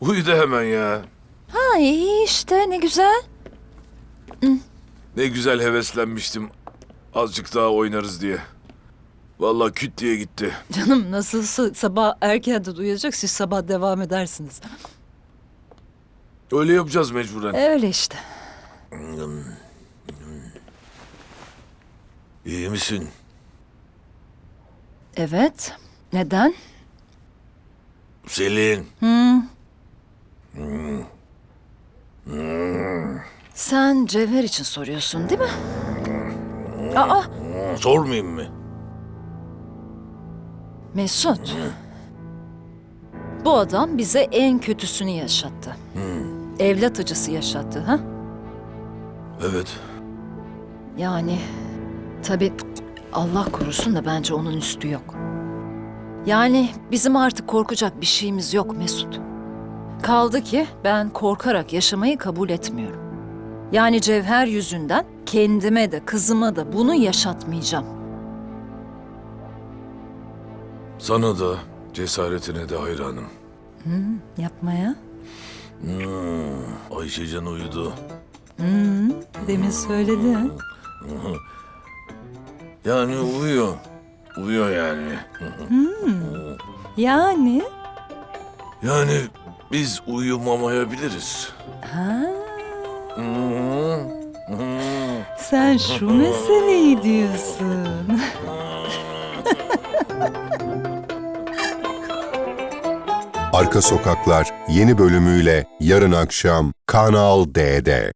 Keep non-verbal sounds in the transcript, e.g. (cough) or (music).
Uyudu hemen ya. Ha iyi işte ne güzel. Ne güzel heveslenmiştim. Azıcık daha oynarız diye. Vallahi küt diye gitti. Canım nasılsa sabah erkenden uyuyacak siz sabah devam edersiniz. Öyle yapacağız mecburen. Öyle işte. İyi misin? Evet. Neden? Selin. Sen Cevher için soruyorsun değil mi? Aa Sormayayım mı? Mesut. Bu adam bize en kötüsünü yaşattı. Evlat acısı yaşattı ha? Evet. Yani tabii Allah korusun da bence onun üstü yok. Yani bizim artık korkacak bir şeyimiz yok Mesut. Kaldı ki ben korkarak yaşamayı kabul etmiyorum. Yani Cevher yüzünden kendime de kızıma da bunu yaşatmayacağım. Sana da cesaretine de hayranım. Yapmaya? Hmm, Ayşecan uyudu. Demin söyledi. (laughs) Yani uyuyor. Uyuyor yani. Yani? Yani biz uyumamayabiliriz. Ha, Hmm. Sen şu meseleyi diyorsun. Arka Sokaklar yeni bölümüyle yarın akşam Kanal D'de.